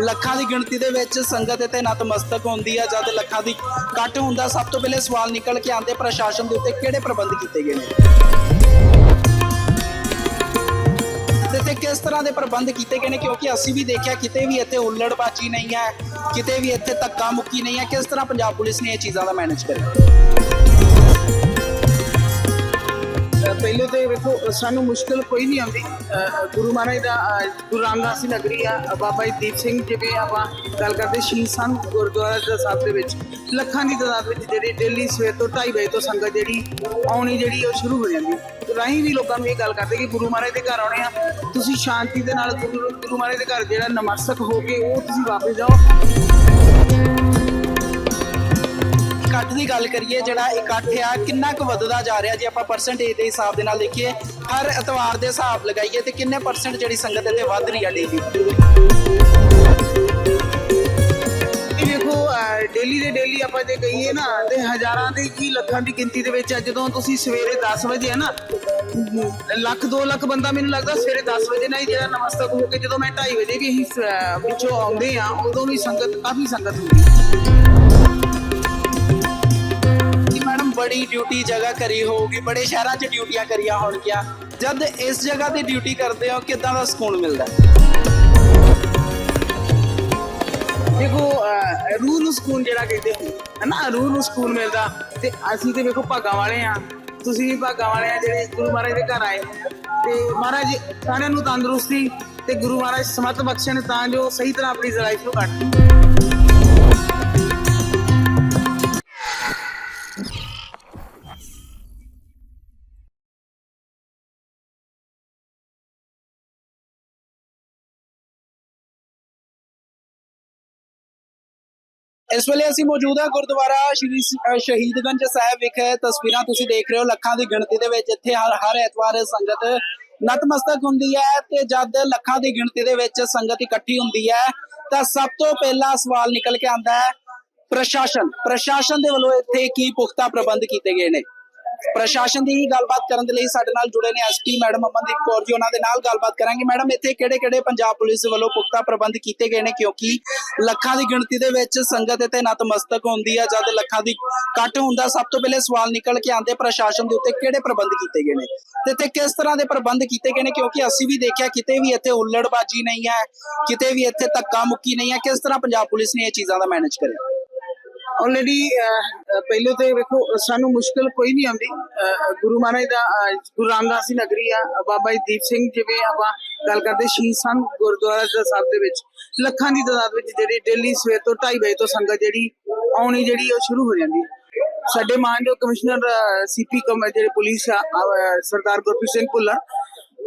ਲੱਖਾਂ ਦੀ ਗਿਣਤੀ ਦੇ ਵਿੱਚ ਸੰਗਤ ਇੱਥੇ ਨਤਮਸਤਕ ਹੁੰਦੀ ਹੈ ਜਦ ਲੱਖਾਂ ਦੀ ਇਕੱਠ ਹੁੰਦਾ ਸਭ ਤੋਂ ਪਹਿਲੇ ਸਵਾਲ ਨਿਕਲ ਕੇ ਆਉਂਦੇ ਪ੍ਰਸ਼ਾਸਨ ਦੇ ਉੱਤੇ ਕਿਹੜੇ ਪ੍ਰਬੰਧ ਕੀਤੇ ਗਏ ਨੇ? ਤੇ ਕਿਸ ਤਰ੍ਹਾਂ ਦੇ ਪ੍ਰਬੰਧ ਕੀਤੇ ਗਏ ਨੇ? ਕਿਉਂਕਿ ਅਸੀਂ ਵੀ ਦੇਖਿਆ ਕਿਤੇ ਵੀ ਇੱਥੇ ਹੁੱਲੜਬਾਜੀ ਨਹੀਂ ਹੈ, ਕਿਤੇ ਵੀ ਇੱਥੇ ਧੱਕਾ ਮੁੱਕੀ ਨਹੀਂ ਹੈ। ਕਿਸ ਤਰ੍ਹਾਂ ਪੰਜਾਬ ਪੁਲਿਸ ਨੇ ਇਹ ਚੀਜ਼ਾਂ ਦਾ ਮੈਨੇਜ ਕਰਿਆ? ਪਹਿਲੇ ਤੇ ਵੇਖੋ ਸਾਨੂੰ ਮੁਸ਼ਕਲ ਕੋਈ ਨਹੀਂ ਆਉਂਦੀ। ਗੁਰੂ ਮਹਾਰਾਜ ਦਾ ਗੁਰੂ ਰਾਮਦਾਸ ਦੀ ਨਗਰੀ ਆ ਬਾਬਾ ਦੀਪ ਸਿੰਘ ਜਿਵੇਂ ਆਪਾਂ ਗੱਲ ਕਰਦੇ ਸ਼ਹੀਦ ਸੰਤ ਗੁਰਦੁਆਰਾ ਸਾਹਿਬ ਦੇ ਵਿੱਚ। ਲੱਖਾਂ ਦੀ ਤਾਦਾਦ ਵਿੱਚ ਜਿਹੜੀ ਡੇਲੀ ਸਵੇਰ ਤੋਂ 2:30 ਵਜੇ ਤੋਂ ਸੰਗਤ ਜਿਹੜੀ ਆਉਣੀ ਜਿਹੜੀ ਉਹ ਸ਼ੁਰੂ ਹੋ ਜਾਂਦੀ। ਤੇ ਰਾਹੀਂ ਵੀ ਲੋਕਾਂ ਨੂੰ ਇਹ ਗੱਲ ਕਰਦੇ ਕਿ ਗੁਰੂ ਮਹਾਰਾਜ ਦੇ ਘਰ ਆਉਣੇ ਆ। ਤੁਸੀਂ ਸ਼ਾਂਤੀ ਦੇ ਨਾਲ ਗੁਰੂ ਗੁਰੂ ਮਹਾਰਾਜ ਦੇ ਘਰ ਜਿਹੜਾ ਨਮਸਤਕ ਹੋ ਕੇ ਉਹ ਤੁਸੀਂ ਵਾਪਸ ਜਾਓ। ਇਕੱਠ ਦੀ ਗੱਲ ਕਰੀਏ, ਜਿਹੜਾ ਇਕੱਠ ਆ, ਕਿੰਨਾ ਕੁ ਵੱਧਦਾ ਜਾ ਰਿਹਾ ਜੇ ਆਪਾਂ ਪਰਸੈਂਟੇਜ ਦੇ ਹਿਸਾਬ ਦੇ ਨਾਲ ਦੇਖੀਏ, ਹਰ ਐਤਵਾਰ ਦੇ ਹਿਸਾਬ ਲਗਾਈਏ ਤੇ ਕਿੰਨੇ ਪਰਸੈਂਟ ਜਿਹੜੀ ਸੰਗਤ ਇੱਥੇ ਵੱਧ ਰਹੀ ਆ ਡੇਲੀ ਇਹ ਡੇਲੀ ਦੇ ਡੇਲੀ ਆਪਾਂ ਜੇ ਕਹੀਏ ਨਾ, ਤੇ ਹਜ਼ਾਰਾਂ ਦੇ ਕੀ ਲੱਖਾਂ ਦੀ ਗਿਣਤੀ ਦੇ ਵਿੱਚ ਜਦੋਂ ਤੁਸੀਂ ਸਵੇਰੇ 10 ਵਜੇ ਆ ਨਾ, ਲੱਖ 2 ਲੱਖ ਬੰਦਾ ਮੈਨੂੰ ਲੱਗਦਾ ਸਵੇਰੇ 10 ਵਜੇ ਨਾਲ ਹੀ ਜਿਹੜਾ ਨਮਸਤਕ ਹੋ ਕੇ ਜਦੋਂ ਮੈਂ 2:30 ਵਜੇ ਵੀ ਅਸੀਂ ਵਿੱਚੋਂ ਆਉਂਦੇ ਆ, ਉਦੋਂ ਵੀ ਸੰਗਤ, ਕਾਫੀ ਸੰਗਤ ਹੁੰਦੀ ਬੜੀ ਡਿਊਟੀ ਜਗ੍ਹਾ ਕਰੀ ਹੋਊਗੀ, ਬੜੇ ਸ਼ਹਿਰਾਂ 'ਚ ਡਿਊਟੀਆਂ ਕਰੀਆਂ ਹੋਣਗੀਆਂ। ਜਦ ਇਸ ਜਗ੍ਹਾ ਤੇ ਡਿਊਟੀ ਕਰਦੇ ਹੋ, ਕਿਦਾਂ ਦਾ ਸਕੂਨ ਮਿਲਦਾ? ਦੇਖੋ ਰੂਹ ਨੂੰ ਸਕੂਨ ਜਿਹੜਾ ਕਹਿੰਦੇ ਹੈ ਹਨਾ? ਰੂਹ ਨੂੰ ਸਕੂਨ ਮਿਲਦਾ। ਤੇ ਅਸੀਂ ਤੇ ਵੇਖੋ ਭਾਗਾਂ ਵਾਲੇ ਆ। ਤੁਸੀਂ ਵੀ ਭਾਗਾਂ ਵਾਲੇ ਆ ਜਿਹੜੇ ਗੁਰੂ ਮਹਾਰਾਜ ਦੇ ਘਰ ਆਏ ਤੇ ਮਹਾਰਾਜ ਸਾਰਿਆਂ ਨੂੰ ਤੰਦਰੁਸਤੀ ਤੇ ਗੁਰੂ ਮਹਾਰਾਜ ਸਮਤ ਬਖਸ਼ਣ ਤਾਂ ਜੋ ਸਹੀ ਤਰ੍ਹਾਂ ਆਪਣੀ ਲਾਈਫ ਨੂੰ ਕੱਟ ਇਸ ਵੇਲੇ ਅਸੀਂ ਮੌਜੂਦ ਹਾਂ ਗੁਰਦੁਆਰਾ ਸ਼੍ਰੀ ਸ਼ਹੀਦਗੰਜ ਸਾਹਿਬ ਵਿਖੇ। ਤਸਵੀਰਾਂ ਤੁਸੀਂ ਦੇਖ ਰਹੇ ਹੋ ਲੱਖਾਂ ਦੀ ਗਿਣਤੀ ਦੇ ਵਿੱਚ। ਇੱਥੇ ਹਰ ਹਰ ਐਤਵਾਰ ਸੰਗਤ ਨਤਮਸਤਕ ਹੁੰਦੀ ਹੈ ਤੇ ਜਦ ਲੱਖਾਂ ਦੀ ਗਿਣਤੀ ਦੇ ਵਿੱਚ ਸੰਗਤ ਇਕੱਠੀ ਹੁੰਦੀ ਹੈ, ਤਾਂ ਸਭ ਤੋਂ ਪਹਿਲਾ ਸਵਾਲ ਨਿਕਲ ਕੇ ਆਉਂਦਾ ਹੈ, ਪ੍ਰਸ਼ਾਸਨ। ਪ੍ਰਸ਼ਾਸਨ ਦੇ ਵੱਲੋਂ ਇੱਥੇ ਕੀ ਪੁਖਤਾ ਪ੍ਰਬੰਧ ਕੀਤੇ ਗਏ ਨੇ? ਪ੍ਰਸ਼ਾਸਨ ਦੀ ਹੀ ਗੱਲਬਾਤ ਕਰਨ ਦੇ ਲਈ ਸਾਡੇ ਨਾਲ ਜੁੜੇ ਨੇ ਐਸਪੀ ਮੈਡਮ ਅਮਨਦੀਪ ਕੌਰ ਜੀ, ਉਹਨਾਂ ਦੇ ਨਾਲ ਗੱਲਬਾਤ ਕਰਾਂਗੇ। ਮੈਡਮ, ਇੱਥੇ ਕਿਹੜੇ-ਕਿਹੜੇ ਪੰਜਾਬ ਪੁਲਿਸ ਵੱਲੋਂ ਪੁਖਤਾ ਪ੍ਰਬੰਧ ਕੀਤੇ ਗਏ ਨੇ? ਕਿਉਂਕਿ ਲੱਖਾਂ ਦੀ ਗਿਣਤੀ ਦੇ ਵਿੱਚ ਸੰਗਤ ਇੱਥੇ ਨਤਮਸਤਕ ਹੁੰਦੀ ਹੈ ਜਦ ਲੱਖਾਂ ਦੀ ਇਕੱਠ ਹੁੰਦਾ, ਸਭ ਤੋਂ ਪਹਿਲੇ ਸਵਾਲ ਨਿਕਲ ਕੇ ਆਉਂਦੇ ਪ੍ਰਸ਼ਾਸਨ ਦੇ ਉੱਤੇ ਕਿਹੜੇ ਪ੍ਰਬੰਧ ਕੀਤੇ ਗਏ ਨੇ? ਤੇ ਇੱਥੇ ਕਿਸ ਤਰ੍ਹਾਂ ਦੇ ਪ੍ਰਬੰਧ ਕੀਤੇ ਗਏ ਨੇ? ਕਿਉਂਕਿ ਅਸੀਂ ਵੀ ਦੇਖਿਆ ਕਿਤੇ ਵੀ ਇੱਥੇ ਹੁੱਲੜਬਾਜੀ ਨਹੀਂ ਹੈ, ਕਿਤੇ ਵੀ ਇੱਥੇ ਧੱਕਾ ਮੁੱਕੀ ਨਹੀਂ ਹੈ। ਕਿਸ ਤਰ੍ਹਾਂ ਪੰਜਾਬ ਪੁਲਿਸ ਨੇ ਇਹ ਚੀਜ਼ਾਂ ਦਾ ਮੈਨੇਜ ਕਰਿਆ? ਆਲਰੇਡੀ uh, uh, ਪਹਿਲੇ ਤੇ ਵੇਖੋ ਸਾਨੂੰ ਮੁਸ਼ਕਲ ਕੋਈ ਨਹੀਂ ਆਉਂਦੀ। ਗੁਰੂ ਮਹਾਰਾਜ ਦਾ ਗੁਰੂ ਰਾਮਦਾਸ ਦੀ ਨਗਰੀ ਆ ਬਾਬਾ ਦੀਪ ਸਿੰਘ ਜਿਵੇਂ ਆਪਾਂ ਗੱਲ ਕਰਦੇ ਸ਼ਹੀਦ ਸੰਤ ਗੁਰਦੁਆਰਾ ਸਾਹਿਬ ਦੇ ਵਿੱਚ, ਲੱਖਾਂ ਦੀ ਤਾਦਾਦ ਵਿੱਚ ਜਿਹੜੀ ਡੇਲੀ ਸਵੇਰ ਤੋਂ 2:30 ਵਜੇ ਤੋਂ ਸੰਗਤ ਜਿਹੜੀ ਆਉਣੀ ਜਿਹੜੀ ਉਹ ਸ਼ੁਰੂ ਹੋ ਜਾਂਦੀ ਸਾਡੇ ਮਾਨਯੋਗ ਕਮਿਸ਼ਨਰ ਸੀਪੀ ਕਮ, ਜਿਹੜੇ ਪੁਲਿਸ ਆ ਸਰਦਾਰ ਗੁਰਪ੍ਰੀਤ ਸਿੰਘ ਭੁੱਲਰ,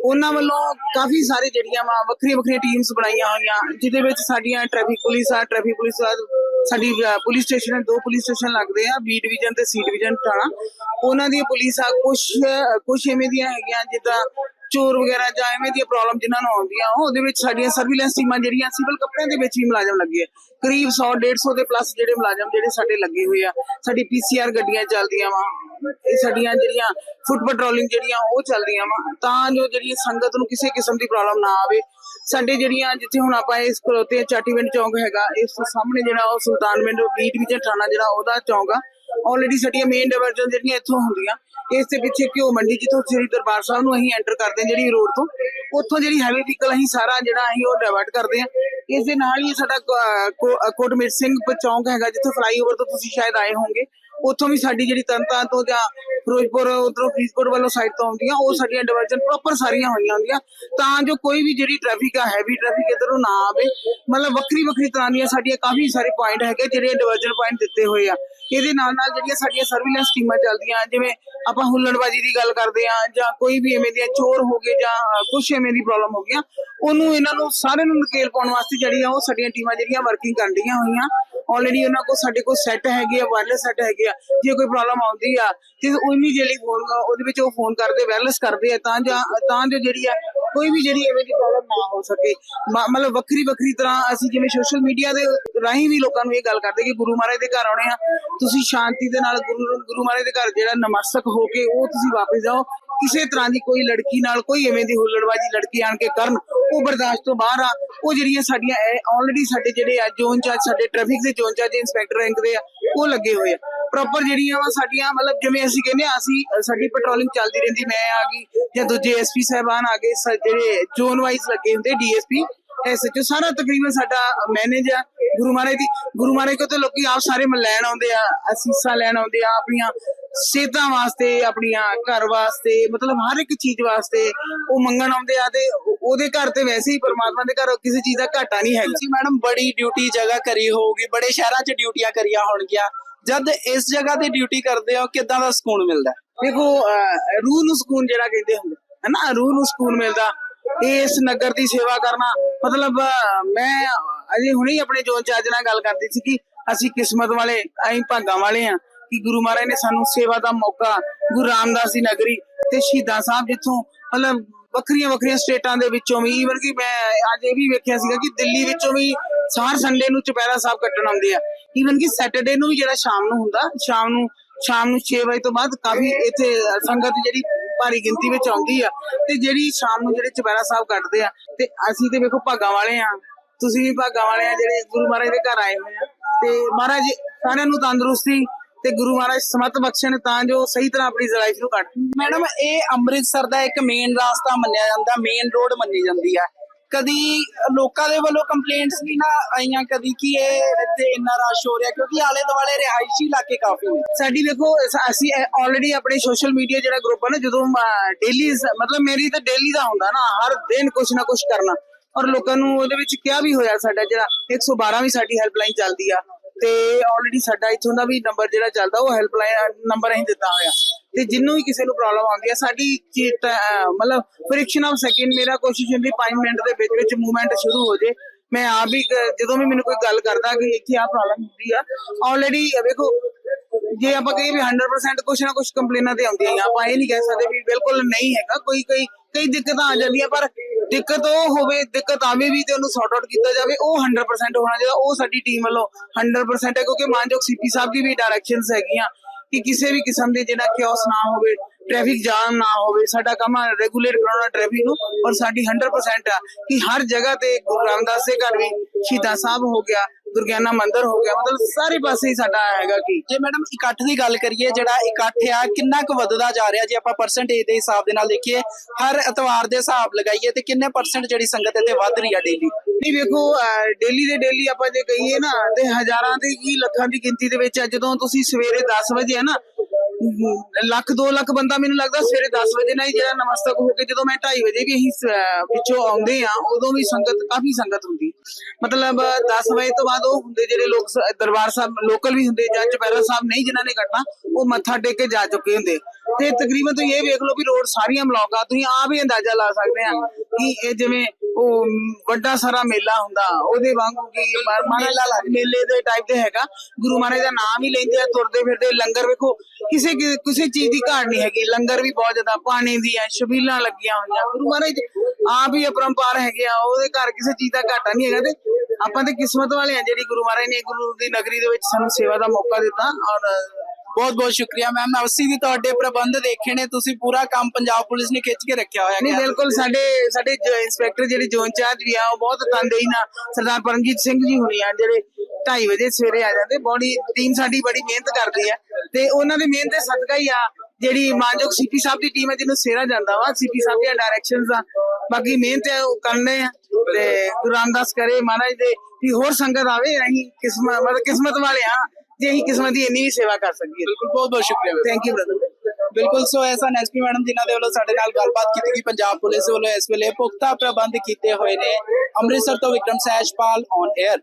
ਉਹਨਾਂ ਵੱਲੋਂ ਕਾਫੀ ਸਾਰੇ ਜਿਹੜੀਆਂ ਵਾ ਵੱਖਰੀਆਂ ਵੱਖਰੀਆਂ ਟੀਮਸ ਬਣਾਈਆਂ ਹੋਈਆਂ, ਜਿਹਦੇ ਵਿੱਚ ਸਾਡੀਆਂ ਟ੍ਰੈਫਿਕ ਪੁਲਿਸ ਆ ਟ੍ਰੈਫਿਕ ਪੁਲਿਸ ਆ ਸਾਡੀ ਅਹ, ਪੁਲਿਸ ਸਟੇਸ਼ਨ ਦੋ ਪੁਲਿਸ ਸਟੇਸ਼ਨ ਲੱਗਦੇ ਆ ਬੀ ਡਿਵੀਜ਼ਨ ਤੇ ਸੀ ਡਿਵੀਜ਼ਨ ਥਾਣਾ। ਉਹਨਾਂ ਦੀਆਂ ਪੁਲਿਸ ਆ ਕੁਝ ਕੁਝ ਐਵੇਂ ਦੀਆਂ ਹੈਗੀਆਂ ਜਿੱਦਾਂ ਚੋਰ ਵਗੈਰਾ ਜਾਂ ਐਵੇਂ ਦੀਆਂ ਪ੍ਰੋਬਲਮ ਜਿਨ੍ਹਾਂ ਨੂੰ ਆਉਂਦੀਆਂ ਉਹਦੇ ਵਿੱਚ ਸਾਡੀਆਂ ਸਰਵੀਲੈਂਸ ਟੀਮਾਂ ਜਿਹੜੀਆਂ ਸਿਵਲ ਕੱਪੜਿਆਂ ਦੇ ਵਿੱਚ ਵੀ ਮੁਲਾਜ਼ਮ ਲੱਗੇ ਆ। ਕਰੀਬ 100 150 ਦੇ ਪਲੱਸ ਜਿਹੜੇ ਮੁਲਾਜ਼ਮ ਜਿਹੜੇ ਸਾਡੇ ਲੱਗੇ ਹੋਏ ਆ। ਸਾਡੀ ਪੀਸੀਆਰ ਗੱਡੀਆਂ ਚੱਲਦੀਆਂ ਵਾ। ਇਹ ਸਾਡੀਆਂ ਜਿਹੜੀਆਂ ਫੁੱਟ ਪੈਟਰੋਲਿੰਗ ਜਿਹੜੀਆਂ ਉਹ ਚੱਲਦੀਆਂ ਵਾ। ਤਾਂ ਜੋ ਜਿਹੜੀ ਸੰਗਤ ਨੂੰ ਕਿਸੇ ਕਿਸਮ ਦੀ ਪ੍ਰੋਬਲਮ ਨਾ ਆਵੇ ਸਾਡੇ ਜਿਹੜੀਆਂ ਜਿੱਥੇ ਹੁਣ ਆਪਾਂ ਇਸ ਖਲੋਤੇ ਚਾਟੀਵਿੰਡ ਚੌਂਕ ਹੈਗਾ, ਇਸ ਸਾਹਮਣੇ ਜਿਹੜਾ ਉਹ ਸੁਲਤਾਨਵਿੰਡ ਬੀ ਡਿਵੀਜ਼ਨ ਥਾਣਾ ਜਿਹੜਾ ਉਹਦਾ ਚੌਂਕ ਆ ਆਲਰੇਡੀ ਸਾਡੀਆਂ ਮੇਨ ਡਿਵੀਜ਼ਨ ਜਿਹੜੀਆਂ ਇੱਥੋਂ ਹੁੰਦੀਆਂ। ਇਸ ਦੇ ਪਿੱਛੇ ਘਿਓ ਮੰਡੀ ਜਿੱਥੋਂ ਸ੍ਰੀ ਦਰਬਾਰ ਸਾਹਿਬ ਨੂੰ ਅਸੀਂ ਐਂਟਰ ਕਰਦੇ ਹਾਂ ਜਿਹੜੀ ਰੋਡ ਤੋਂ, ਉੱਥੋਂ ਜਿਹੜੀ ਹੈਵੀ ਵਹੀਕਲ ਅਸੀਂ ਸਾਰਾ ਜਿਹੜਾ ਅਸੀਂ ਉਹ ਡਾਇਵਰਟ ਕਰਦੇ ਹਾਂ। ਇਸ ਦੇ ਨਾਲ ਹੀ ਸਾਡਾ ਕੋ- ਸਿੰਘ ਚੌਂਕ ਹੈਗਾ, ਜਿੱਥੇ ਫਲਾਈਓਵਰ ਤੋਂ ਤੁਸੀਂ ਸ਼ਾਇਦ ਆਏ ਹੋਵੋਗੇ। ਉੱਥੋਂ ਵੀ ਸਾਡੀ ਜਿਹੜੀ ਤਨਤਾ ਤੋਂ ਜਾਂ ਫਿਰੋਜ਼ਪੁਰ, ਉਧਰੋਂ ਫਰੀਦਕੋਟ ਵੱਲੋਂ ਸਾਈਡ ਤੋਂ ਆਉਂਦੀਆਂ, ਉਹ ਸਾਡੀਆਂ ਡਿਵੀਜ਼ਨ ਪ੍ਰੋਪਰ ਸਾਰੀਆਂ ਹੋਈਆਂ ਹੁੰਦੀਆਂ। ਤਾਂ ਜੋ ਕੋਈ ਵੀ ਜਿਹੜੀ ਟ੍ਰੈਫਿਕ ਆ ਹੈਵੀ ਟ੍ਰੈਫਿਕ ਇਧਰੋਂ ਨਾ ਆਵੇ, ਮਤਲਬ ਵੱਖਰੀ ਵੱਖਰੀ ਤਰ੍ਹਾਂ ਦੀਆਂ ਸਾਡੀਆਂ ਕਾਫੀ ਸਾਰੇ ਪੁਆਇੰਟ ਹੈਗੇ ਜਿਹੜੇ ਡਿਵੀਜ਼ਨ ਪੁਆਇੰਟ ਦਿੱਤੇ ਹੋਏ ਆ। ਇਹਦੇ ਨਾਲ ਨਾਲ ਜਿਹੜੀਆਂ ਸਾਡੀਆਂ ਸਰਵੀਲੈਂਸ ਟੀਮਾਂ ਚੱਲਦੀਆਂ, ਜਿਵੇਂ ਆਪਾਂ ਹੁੱਲੜਬਾਜੀ ਦੀ ਗੱਲ ਕਰਦੇ ਆ, ਜਾਂ ਕੋਈ ਵੀ ਐਵੇਂ ਦੀਆਂ ਚੋਰ ਹੋ ਗਏ ਜਾਂ ਕੁਝ ਐਵੇਂ ਦੀ ਪ੍ਰੋਬਲਮ ਹੋ ਗਈਆਂ, ਉਹਨੂੰ ਇਹਨਾਂ ਨੂੰ ਸਾਰਿਆਂ ਨੂੰ ਨਕੇਲ ਪਾਉਣ ਵਾਸਤੇ ਜਿਹੜੀਆਂ ਉਹ ਸਾਡੀਆਂ ਟੀਮਾਂ ਜਿਹੜੀਆਂ ਵਰਕਿੰਗ ਕਰਦੀਆਂ ਹੋਈਆਂ। ਆਲਰੇਡੀ ਉਹਨਾਂ ਕੋਲ ਸਾਡੇ ਕੋਲ ਸੈੱਟ ਹੈਗੇ ਆ ਵਾਇਰਲੈਸ ਸੈੱਟ ਹੈਗੇ ਆ। ਜੇ ਕੋਈ ਪ੍ਰੋਬਲਮ ਆਉਂਦੀ ਆ, ਤੇ ਉਹ ਇਮੀਡੀਏਟਲੀ ਫੋਨ ਉਹਦੇ ਵਿੱਚ ਉਹ ਫੋਨ ਕਰਦੇ ਵਾਇਰਲੈਸ ਕਰਦੇ ਆ, ਤਾਂ ਜਾਂ, ਤਾਂ ਜੋ ਜਿਹੜੀ ਆ, ਕੋਈ ਵੀ ਜਿਹੜੀ ਐਵੇਂ ਦੀ ਪ੍ਰੋਬਲਮ ਨਾ ਹੋ ਸਕੇ। ਮਤਲਬ ਵੱਖਰੀ ਵੱਖਰੀ ਤਰ੍ਹਾਂ ਅਸੀਂ ਜਿਵੇਂ ਸੋਸ਼ਲ ਮੀਡੀਆ ਦੇ ਰਾਹੀਂ ਵੀ ਲੋਕਾਂ ਨੂੰ ਇਹ ਗੱਲ ਕਰਦੇ ਕਿ ਗੁਰੂ ਮਹਾਰਾਜ ਦੇ ਘਰ ਆਉਣੇ ਆ। ਤੁਸੀਂ ਸ਼ਾਂਤੀ ਦੇ ਨਾਲ ਗੁਰੂ ਗੁਰੂ ਮਹਾਰਾਜ ਦੇ ਘਰ ਜਿਹੜਾ ਨਮਸਤਕ ਹੋ ਕੇ ਉਹ ਤੁਸੀਂ ਵਾਪਸ ਜਾਓ। ਕਿਸੇ ਤਰ੍ਹਾਂ ਦੀ ਕੋਈ ਲੜਕੀ ਨਾਲ, ਕੋਈ ਐਵੇਂ ਦੀ ਹੁੱਲੜਬਾਜੀ ਲੜਕੀ ਆਣ ਕੇ ਕਰਨ ਉਹ ਬਰਦਾਸ਼ਤ ਤੋਂ ਬਾਹਰ ਆ। ਉਹ ਜਿਹੜੀਆਂ ਸਾਡੀਆਂ ਆਲਰੇਡੀ ਸਾਡੇ ਜਿਹੜੇ ਆ ਜ਼ੋਨ ਚਾਰਜ ਸਾਡੇ ਟ੍ਰੈਫਿਕ ਦੇ ਜ਼ੋਨ ਚਾਰਜ ਇੰਸਪੈਕਟਰ ਰੈਂਕ ਦੇ ਆ, ਉਹ ਲੱਗੇ ਹੋਏ ਆ। ਪ੍ਰੋਪਰ ਜਿਹੜੀਆਂ ਵਾ ਸਾਡੀਆਂ, ਮਤਲਬ ਜਿਵੇਂ ਅਸੀਂ ਕਹਿੰਦੇ ਆ, ਅਸੀਂ ਸਾਡੀ ਪੈਟਰੋਲਿੰਗ ਚੱਲਦੀ ਰਹਿੰਦੀ, ਮੈਂ ਆ ਗਈ, ਜਾਂ ਦੂਜੇ ਐਸਪੀ ਸਾਹਿਬਾਨ ਆ ਗਏ, ਸ- ਜਿਹੜੇ ਜ਼ੋਨ ਵਾਈਜ਼ ਲੱਗੇ ਹੁੰਦੇ ਡੀਐਸਪੀ ਐਸਐਚਓ ਸਾਰਾ ਤਕਰੀਬਨ ਸਾਡਾ ਮੈਨੇਜ ਆ। ਗੁਰੂ ਮਹਾਰਾਜ ਦੀ ਗੁਰੂ ਮਹਾਰਾਜ ਕੋ ਤੇ ਲੋਕੀ ਆਪ ਸਾਰੇ ਲੈਣ ਆਉਂਦੇ ਆ ਅਸੀਸਾਂ ਲੈਣ ਆਉਂਦੇ ਆ ਆਪਣੀਆਂ ਸਿਹਤਾਂ ਵਾਸਤੇ ਆਪਣੀਆਂ ਘਰ ਵਾਸਤੇ ਮਤਲਬ ਹਰ ਇੱਕ ਚੀਜ਼ ਵਾਸਤੇ ਉਹ ਮੰਗਣ ਆਉਂਦੇ ਆ ਤੇ ਉਹ- ਉਹਦੇ ਘਰ ਤੇ ਵੈਸੇ ਹੀ ਪਰਮਾਤਮਾ ਦੇ ਘਰ ਕਿਸੇ ਚੀਜ਼ ਦਾ ਘਾਟਾ ਨਹੀਂ ਹੈਗਾ। ਤੁਸੀਂ ਮੈਡਮ ਬੜੀ ਡਿਊਟੀ ਜਗ੍ਹਾ ਕਰੀ ਹੋਊਗੀ ਬੜੇ ਸ਼ਹਿਰਾਂ 'ਚ ਡਿਊਟੀਆਂ ਕਰੀਆਂ ਹੋਣਗੀਆਂ। ਜਦ ਇਸ ਜਗ੍ਹਾ ਤੇ ਡਿਊਟੀ ਕਰਦੇ ਹੋ ਕਿਦਾਂ ਦਾ ਸਕੂਨ ਮਿਲਦਾ? ਹੈ? ਦੇਖੋ ਰੂਹ ਨੂੰ ਸਕੂਨ ਜਿਹੜਾ ਕਹਿੰਦੇ ਹੁੰਦੇ ਹਨਾ? ਰੂਹ ਨੂੰ ਸਕੂਨ ਮਿਲਦਾ। ਇਸ ਨਗਰ ਦੀ ਸੇਵਾ ਕਰਨਾ। ਮਤਲਬ, ਮੈਂ ਅਜੇ ਹੁਣੇ ਆਪਣੇ ਜੋਨ ਚਾਰਜ ਨਾਲ ਗੱਲ ਕਰਦੀ ਸੀ ਕਿ ਅਸੀਂ ਕਿਸਮਤ ਵਾਲੇ, ਅਸੀਂ ਭਾਗਾਂ ਵਾਲੇ ਆ ਕਿ ਗੁਰੂ ਮਹਾਰਾਜ ਨੇ ਸਾਨੂੰ ਸੇਵਾ ਦਾ ਮੌਕਾ, ਗੁਰੂ ਰਾਮਦਾਸ ਦੀ ਨਗਰੀ ਤੇ ਸ਼ਹੀਦਾਂ ਸਾਹਿਬ ਜਿੱਥੋਂ, ਮਤਲਬ ਵੱਖਰੀਆਂ ਵੱਖਰੀਆਂ ਸਟੇਟਾਂ ਦੇ ਵਿੱਚੋਂ ਵੀ ਈਵਨ ਕਿ ਮੈਂ ਅੱਜ ਇਹ ਵੀ ਵੇਖਿਆ ਸੀਗਾ ਕਿ ਦਿੱਲੀ ਵਿੱਚੋਂ ਵੀ ਸਾਰ ਸੰਡੇ ਨੂੰ ਚੁਪਹਿਰਾ ਸਾਹਿਬ ਕੱਟਣ ਆਉਂਦੇ ਆ। ਈਵਨ ਕਿ ਸੈਟਰਡੇ ਨੂੰ ਵੀ ਜਿਹੜਾ ਸ਼ਾਮ ਨੂੰ ਹੁੰਦਾ, ਸ਼ਾਮ ਨੂੰ ਸ਼ਾਮ ਨੂੰ 6 ਵਜੇ ਤੋਂ ਬਾਅਦ ਕਾਫੀ ਇੱਥੇ ਸੰਗਤ ਜਿਹੜੀ ਭਾਰੀ ਗਿਣਤੀ ਵਿੱਚ ਆਉਂਦੀ ਆ ਤੇ ਜਿਹੜੀ ਸ਼ਾਮ ਨੂੰ ਜਿਹੜੇ ਚੁਪਹਿਰਾ ਸਾਹਿਬ ਕੱਟਦੇ ਆ ਤੇ ਅਸੀਂ ਤੇ ਵੇਖੋ ਭਾਗਾਂ ਵਾਲੇ ਆ। ਤੁਸੀਂ ਵੀ ਭਾਗਾਂ ਵਾਲੇ ਆ ਜਿਹੜੇ ਗੁਰੂ ਮਹਾਰਾਜ ਦੇ ਘਰ ਆਏ ਹੋਏ ਆ। ਤੇ ਮਹਾਰਾਜ ਸਾਰਿਆਂ ਨੂੰ ਤੰਦਰੁਸਤੀ ਤੇ ਗੁਰੂ ਮਹਾਰਾਜ ਸਮਤ ਬਖਸ਼ਣ ਤਾਂ ਜੋ ਸਹੀ ਤਰ੍ਹਾਂ ਆਪਣੀ ਲਾਈਫ ਨੂੰ ਕੱਟ ਮੈਡਮ, ਇਹ ਅੰਮ੍ਰਿਤਸਰ ਦਾ ਇੱਕ ਮੇਨ ਰਾਸਤਾ ਮੰਨਿਆ ਜਾਂਦਾ ਮੇਨ ਰੋਡ ਮੰਨੀ ਜਾਂਦੀ ਆ। ਕਦੀ ਲੋਕਾਂ ਦੇ ਵੱਲੋਂ ਕੰਪਲੇਂਟਸ ਵੀ ਨਾ ਆਈਆਂ, ਕਦੀ ਕਿ ਇਹ ਇੱਥੇ ਇੰਨਾ ਰਸ਼ ਹੋ ਰਿਹਾ, ਕਿਉਂਕਿ ਆਲੇ ਦੁਆਲੇ ਰਿਹਾਇਸ਼ੀ ਇਲਾਕੇ ਕਾਫੀ ਨੇ। ਸਾਡੀ ਵੇਖੋ ਅਸੀਂ ਆਲਰੇਡੀ ਆਪਣੇ ਸੋਸ਼ਲ ਮੀਡੀਆ ਜਿਹੜਾ ਗਰੁੱਪ ਹੈ ਨਾ, ਜਦੋਂ ਡੇਲੀ ਮਤਲਬ ਮੇਰੀ ਤਾਂ ਡੇਲੀ ਦਾ ਹੁੰਦਾ ਨਾ, ਹਰ ਦਿਨ ਕੁਛ ਨਾ ਕੁਛ ਕਰਨਾ। ਔਰ ਲੋਕਾਂ ਨੂੰ ਉਹਦੇ ਵਿੱਚ ਕਿਹਾ ਵੀ ਹੋਇਆ ਸਾਡਾ ਜਿਹੜਾ 112 ਵੀ ਸਾਡੀ ਹੈਲਪਲਾਈਨ ਚੱਲਦੀ ਆ, ਤੇ ਆਲਰੇਡੀ ਸਾਡਾ ਇੱਥੋਂ ਦਾ ਵੀ ਨੰਬਰ ਜਿਹੜਾ ਚੱਲਦਾ, ਉਹ ਹੈਲਪਲਾਈਨ ਨੰਬਰ ਅਸੀਂ ਦਿੱਤਾ ਹੋਇਆ। ਤੇ ਜਿੰਨੂੰ ਵੀ ਕਿਸੇ ਨੂੰ ਪ੍ਰੋਬਲਮ ਆਉਂਦੀ ਹੈ ਸਾਡੀ ਮਤਲਬ ਫ੍ਰਿਕਸ਼ਨ ਆਫ ਸੈਕਿੰਡ ਮੇਰਾ ਕੋਸ਼ਿਸ਼ ਹੁੰਦੀ 5 ਮਿੰਟ ਦੇ ਵਿੱਚ ਵਿੱਚ ਮੂਵਮੈਂਟ ਸ਼ੁਰੂ ਹੋ ਜੇ। ਮੈਂ ਆਪ ਵੀ ਜਦੋਂ ਵੀ ਮੈਨੂੰ ਕੋਈ ਗੱਲ ਕਰਦਾ ਕਿ ਇੱਥੇ ਆ ਪ੍ਰੋਬਲਮ ਹੁੰਦੀ ਆ ਆਲਰੇਡੀ ਵੇਖੋ, ਜੇ ਆਪਾਂ ਕਹੀਏ ਵੀ 100% ਕੁਛ ਨਾ ਕੁਛ ਕੰਪਲੇਨਾਂ ਤੇ ਆਉਂਦੀਆਂ ਆ, ਆਪਾਂ ਇਹ ਨਹੀਂ ਕਹਿ ਸਕਦੇ ਵੀ ਬਿਲਕੁਲ ਨਹੀਂ ਹੈਗਾ, ਕੋਈ ਕੋਈ, ਕਈ ਦਿੱਕਤਾਂ ਆ ਜਾਂਦੀਆਂ, ਪਰ ਦਿੱਕਤ ਉਹ ਹੋਵੇ, ਦਿੱਕਤ ਆਵੇ ਵੀ ਤੇ ਉਹਨੂੰ ਸੌਰਟ ਆਊਟ ਕੀਤਾ ਜਾਵੇ, ਉਹ 100% ਹੋਣਾ ਚਾਹੀਦਾ, ਉਹ ਸਾਡੀ ਟੀਮ ਵੱਲੋਂ 100% ਹੈ, ਕਿਉਂਕਿ ਮਾਨਯੋਗ ਸੀਪੀ ਸਾਹਿਬ ਦੀ ਵੀ ਡਾਇਰੈਕਸ਼ਨਸ ਹੈਗੀਆਂ। ਕਿ ਕਿਸੇ ਵੀ ਕਿਸਮ ਦੇ ਜਿਹੜਾ ਕਿਓਸ ਨਾ ਹੋਵੇ ਟ੍ਰੈਫਿਕ ਜਾਮ ਨਾ ਹੋਵੇ, ਸਾਡਾ ਕੰਮ ਰੈਗੂਲੇਟ ਕਰਾਉਣਾ ਟ੍ਰੈਫਿਕ ਨੂੰ ਔਰ ਸਾਡੀ 100% ਆ ਕਿ ਹਰ ਜਗ੍ਹਾ ਤੇ ਗੁਰੂ ਰਾਮਦਾਸ ਦੇ ਘਰ ਵੀ ਸ਼ਹੀਦਾਂ ਸਾਹਿਬ ਹੋ ਗਿਆ ਦੁਰਗਿਆਨਾ ਮੰਦਿਰ ਹੋ ਗਿਆ, ਮਤਲਬ ਸਾਰੇ ਪਾਸੇ ਹੀ ਸਾਡਾ ਹੈਗਾ ਕਿ ਜੇ ਮੈਡਮ ਇਕੱਠ ਦੀ ਗੱਲ ਕਰੀਏ, ਜਿਹੜਾ ਇਕੱਠ ਆ, ਕਿੰਨਾ ਕੁ ਵੱਧਦਾ ਜਾ ਰਿਹਾ? ਜੇ ਆਪਾਂ ਪਰਸੈਂਟੇਜ ਦੇ ਹਿਸਾਬ ਦੇ ਨਾਲ ਦੇਖੀਏ, ਹਰ ਇਤਵਾਰ ਦੇ ਹਿਸਾਬ ਲਗਾਈਏ ਤੇ ਕਿੰਨੇ ਪਰਸੈਂਟ ਜਿਹੜੀ ਸੰਗਤ ਇੱਥੇ ਵੱਧ ਰਹੀ ਆ ਡੇਲੀ ਨਹੀਂ, ਵੇਖੋ ਡੇਲੀ ਦੇ ਡੇਲੀ ਆਪਾਂ ਜੇ ਕਹੀਏ ਨਾ, ਤੇ ਹਜ਼ਾਰਾਂ ਦੇ ਕੀ ਲੱਖਾਂ ਦੀ ਗਿਣਤੀ ਦੇ ਵਿੱਚ ਜਦੋਂ ਤੁਸੀਂ ਸਵੇਰੇ 10 ਵਜੇ ਆ ਨਾ ਲੱਖ 2 ਲੱਖ ਬੰਦਾ ਮੈਨੂੰ ਲੱਗਦਾ ਸਵੇਰੇ 10 ਵਜੇ ਨਾਲ ਹੀ ਜਿਹੜਾ ਨਮਸਤਕ ਹੋ ਕੇ ਜਦੋਂ ਮੈਂ 2:30 ਵਜੇ ਵੀ ਅਸੀਂ ਪਿੱਛੋਂ ਆਉਂਦੇ ਆ, ਉਦੋਂ ਵੀ ਸੰਗਤ, ਕਾਫੀ ਸੰਗਤ ਹੁੰਦੀ। ਮਤਲਬ 10 ਵਜੇ ਤੋਂ ਬਾਅਦ ਉਹ ਹੁੰਦੇ ਜਿਹੜੇ ਲੋਕ ਦਰਬਾਰ ਸਾਹਿਬ ਲੋਕਲ ਵੀ ਹੁੰਦੇ ਜਾਂ ਚੁਪਹਿਰਾ ਸਾਹਿਬ ਨਹੀਂ ਜਿਨ੍ਹਾਂ ਨੇ ਕੱਟਣਾ, ਉਹ ਮੱਥਾ ਟੇਕ ਕੇ ਜਾ ਚੁੱਕੇ ਹੁੰਦੇ। ਤੇ ਤਕਰੀਬਨ ਤੁਸੀਂ ਇਹ ਵੇਖ ਲਓ ਵੀ ਰੋਡ ਸਾਰੀਆਂ ਬਲੌਕ ਆ, ਤੁਸੀਂ ਆਪ ਹੀ ਅੰਦਾਜ਼ਾ ਲਾ ਸਕਦੇ ਆ ਕਿ ਇਹ ਜਿਵੇਂ ਉਹ ਵੱਡਾ ਸਾਰਾ ਮੇਲਾ ਹੁੰਦਾ, ਉਹਦੇ ਵਾਂਗੂ ਕੀ ਮੇਲਾ ਮੇਲੇ ਦੇ ਟਾਈਪ ਦੇ ਹੈਗਾ। ਗੁਰੂ ਮਹਾਰਾਜ ਦਾ ਨਾਮ ਹੀ ਲੈਂਦੇ ਆ, ਤੁਰਦੇ ਫਿਰਦੇ, ਲੰਗਰ ਵੇਖੋ, ਕਿਸੇ ਕਿਸੇ ਚੀਜ਼ ਦੀ ਘਾਟ ਨਹੀਂ ਹੈਗੀ, ਲੰਗਰ ਵੀ ਬਹੁਤ ਜ਼ਿਆਦਾ, ਪਾਣੀ ਦੀ ਹੈ ਛਬੀਲਾਂ ਲੱਗੀਆਂ ਹੋਈਆਂ। ਗੁਰੂ ਮਹਾਰਾਜ ਆਪ ਹੀ ਅਪਰੰਪਾਰ ਹੈਗੇ ਆ, ਉਹਦੇ ਘਰ ਕਿਸੇ ਚੀਜ਼ ਦਾ ਘਾਟਾ ਨਹੀਂ ਹੈਗਾ ਤੇ ਆਪਾਂ ਤੇ ਕਿਸਮਤ ਵਾਲੇ ਆ, ਜਿਹੜੀ ਗੁਰੂ ਮਹਾਰਾਜ ਨੇ ਗੁਰੂ ਦੀ ਨਗਰੀ ਦੇ ਵਿੱਚ ਸਾਨੂੰ ਸੇਵਾ ਦਾ ਮੌਕਾ ਦਿੱਤਾ ਔਰ ਬਹੁਤ ਬਹੁਤ ਸ਼ੁਕਰੀਆ ਮੈਮ ਅਸੀਂ ਵੀ ਤੁਹਾਡੇ ਪ੍ਰਬੰਧ ਦੇਖੇ ਨੇ। ਤੁਸੀਂ ਪੂਰਾ ਕੰਮ ਪੰਜਾਬ ਪੁਲਿਸ ਨੇ ਖਿੱਚ ਕੇ ਰੱਖਿਆ ਹੋਇਆ ਨਹੀਂ ਬਿਲਕੁਲ ਸਾਡੇ ਸਾਡੇ ਇੰਸਪੈਕਟਰ ਜਿਹੜੇ ਜ਼ੋਨ ਚਾਰਜ ਵੀ ਆ ਉਹ ਬਹੁਤ ਤਨਦੇਹੀ ਨਾਲ ਸਰਦਾਰ ਪਰਮਜੀਤ ਸਿੰਘ ਜੀ ਹੁਣੀ ਆ ਜਿਹੜੇ 2:30 ਵਜੇ ਸਵੇਰੇ ਆ ਜਾਂਦੇ ਬੜੀ ਟੀਮ ਸਾਡੀ ਬੜੀ ਮਿਹਨਤ ਕਰਦੀ ਆ। ਤੇ ਉਹਨਾਂ ਦੀ ਮਿਹਨਤ ਦੇ ਸਦਕਾ ਹੀ ਆ ਜਿਹੜੀ ਮਾਨਯੋਗ ਸੀਪੀ ਸਾਹਿਬ ਦੀ ਟੀਮ ਹੈ ਜਿਹਨੂੰ ਸੇਰਾ ਜਾਂਦਾ ਵਾ। ਸੀਪੀ ਸਾਹਿਬ ਦੀਆਂ ਡਾਇਰੈਕਸ਼ਨਸ ਆ। ਬਾਕੀ ਮਿਹਨਤ ਉਹ ਕਰਨੇ ਆ। ਤੇ ਗੁਰੂ ਰਾਮਦਾਸ ਕਰੇ ਮਹਾਰਾਜ ਦੇ ਵੀ ਹੋਰ ਸੰਗਤ ਆਵੇ ਅਸੀਂ ਕਿਸਮਤ ਮਤਲਬ ਕਿਸਮਤ ਵਾਲੇ ਆ। ਜੇ ਅਸੀਂ ਕਿਸਮਤ ਦੀ ਇੰਨੀ ਵੀ ਸੇਵਾ ਕਰ ਸਕੀਏ। ਬਿਲਕੁਲ ਬਹੁਤ ਬਹੁਤ ਸ਼ੁਕਰੀਆ। ਥੈਂਕ ਯੂ ਬ੍ਰਦਰ ਬਿਲਕੁਲ ਸੋ ਐਸਾ ਐਸਪੀ ਮੈਡਮ ਜਿਨ੍ਹਾਂ ਦੇ ਵੱਲੋਂ ਸਾਡੇ ਨਾਲ ਗੱਲਬਾਤ ਕੀਤੀ ਗਈ ਪੰਜਾਬ ਪੁਲਿਸ ਵੱਲੋਂ ਇਸ ਵੇਲੇ ਪੁਖਤਾ ਪ੍ਰਬੰਧ ਕੀਤੇ ਹੋਏ ਨੇ। ਅੰਮ੍ਰਿਤਸਰ ਤੋਂ ਵਿਕਰਮ ਸਹਿਜਪਾਲ ਔਨ 에ਅਰ